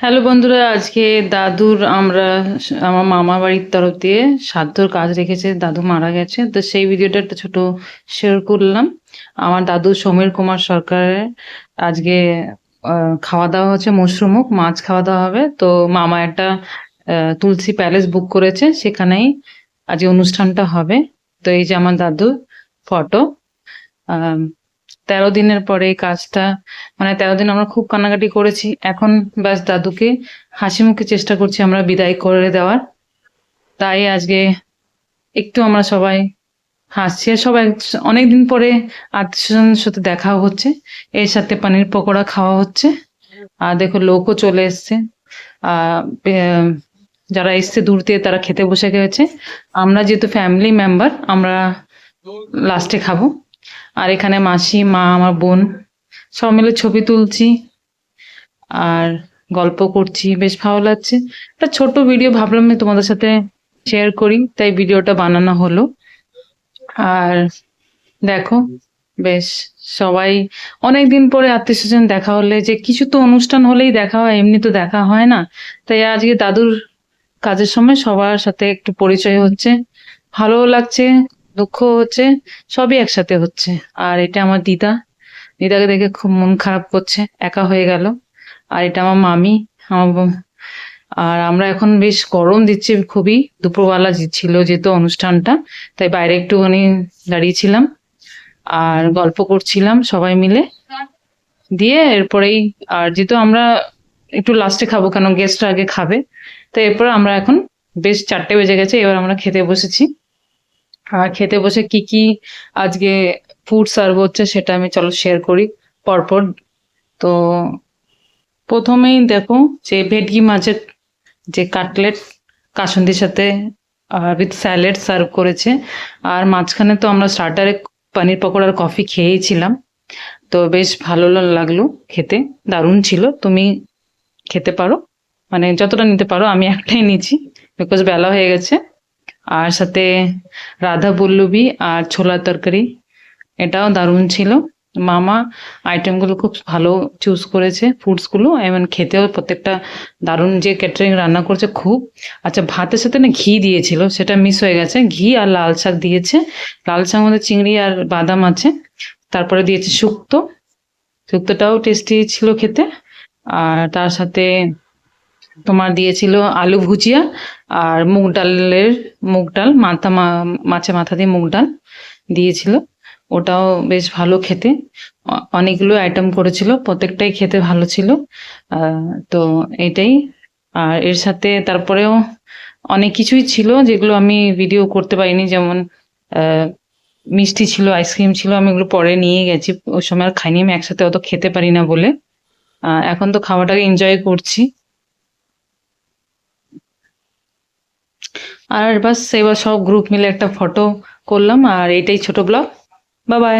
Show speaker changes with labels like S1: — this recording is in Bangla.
S1: হ্যালো বন্ধুরা, আজকে দাদুর আমরা আমার মামা বাড়ির তরফ দিয়ে সাধ্যর কাজ রেখেছে, দাদু মারা গেছে, তো সেই ভিডিওটা একটা ছোট শেয়ার করলাম। আমার দাদু সমীর কুমার সরকারের আজকে খাওয়া দাওয়া হচ্ছে মশরুমুখ মাছ খাওয়া দাওয়া হবে, তো মামা একটা তুলসী প্যালেস বুক করেছে, সেখানেই আজকে অনুষ্ঠানটা হবে। তো এই যে আমার দাদুর ফটো তেরো দিনের পরে এই কাজটা মানে তেরো দিন আমরা খুব কান্নাকাটি করেছি। এখন ব্যাস দাদুকে হাসি মুখে চেষ্টা করছি আমরা বিদায় করে দেওয়ার। তাই আজকে একটু আমরা সবাই হাসছি। আর সবাই অনেকদিন পরে আত্মীয়স্বজনের সাথে দেখা হচ্ছে। এর সাথে পানির পকোড়া খাওয়া হচ্ছে। আর দেখো লোকও চলে এসছে। যারা এসছে দূর দিয়ে তারা খেতে বসে গেছে। আমরা যেহেতু ফ্যামিলি মেম্বার আমরা লাস্টে খাব। আর এখানে মাসি, মা, আমার বোন, সব মিলে ছবি তুলছি আর গল্প করছি। বেশ ভালো লাগছে। একটা ছোট ভিডিও ভাবলাম তোমাদের সাথে শেয়ার করি, তাই ভিডিওটা বানানো হলো। আর দেখো, বেশ, সবাই অনেক দিন পরে আত্মীয় স্বজন দেখা হলে যে কিছু তো অনুষ্ঠান হলেই দেখা হয়, এমনি তো দেখা হয় না। তাই আজকে দাদুর কাজের সময় সবার সাথে একটু পরিচয় হচ্ছে। ভালো লাগছে দুঃখ হচ্ছে, সবই একসাথে হচ্ছে। আর এটা আমার দিদা। দিদাকে দেখে খুব মন খারাপ করছে, একা হয়ে গেল। আর এটা আমার মামি, আমার আর আমরা এখন বেশ গরম দিচ্ছে খুবই। দুপুরবেলা ছিল যেহেতু অনুষ্ঠানটা, তাই বাইরে একটুখানি দাঁড়িয়েছিলাম আর গল্প করছিলাম সবাই মিলে। দিয়ে এরপরেই, আর যেহেতু আমরা একটু লাস্টে খাব কেন গেস্টরা আগে খাবে। তো এরপর আমরা এখন বেশ চারটে বেজে গেছে, এবার আমরা খেতে বসেছি। আর খেতে বসে কি কি আজকে ফুড সার্ভ হচ্ছে সেটা আমি চলো শেয়ার করি পরপর। তো প্রথমেই দেখো যে ভেটকি মাছের যে কাটলেট কাসুন্দির সাথে উইথ স্যালাড সার্ভ করেছে। আর মাঝখানে তো আমরা স্টার্টারে পানির পকোড়ার কফি খেয়েছিলাম। তো বেশ ভালো লাগল খেতে। দারুণ ছিল। তুমি খেতে পারো। মানে যতটা নিতে পারো, আমি একটাই নিয়েছি বিকজ বেলা হয়ে গেছে। আর সাথে রাধা বল্লবী আর ছোলার তরকারি। এটাও দারুণ ছিল। মামা আইটেমগুলো খুব ভালো চুজ করেছে ফুডসগুলো এবং খেতেও প্রত্যেকটা দারুণ যে ক্যাটারিং রান্না করেছে খুব। আচ্ছা ভাতের সাথে না ঘি দিয়েছিল, সেটা মিস হয়ে গেছে। ঘি আর লাল শাক দিয়েছে। লাল শাক মধ্যে চিংড়ি আর বাদাম আছে। তারপরে দিয়েছে শুক্তো। শুক্তোটাও টেস্টি ছিল খেতে। আর তার সাথে তোমার দিয়েছিল আলু ভুজিয়া আর মুগ ডালের মুগ ডাল, মাথা মাছে মাথা দিয়ে মুগ ডাল দিয়েছিল। ওটাও বেশ ভালো খেতে। অনেকগুলো আইটেম করেছিল, প্রত্যেকটাই খেতে ভালো ছিল। তো এটাই। আর এর সাথে তারপরেও অনেক কিছুই ছিল যেগুলো আমি ভিডিও করতে পারিনি। যেমন মিষ্টি ছিল আইসক্রিম ছিল, আমি এগুলো পরে নিয়ে গেছি। ওই সময় আর খাইনি, আমি একসাথে অত খেতে পারি না বলে। এখন তো খাওয়াটাকে এনজয় করছি। আর বাস, এবার সব গ্রুপ মিলে একটা ফটো করলাম, আর এটাই ছোট ব্লগ বা বাই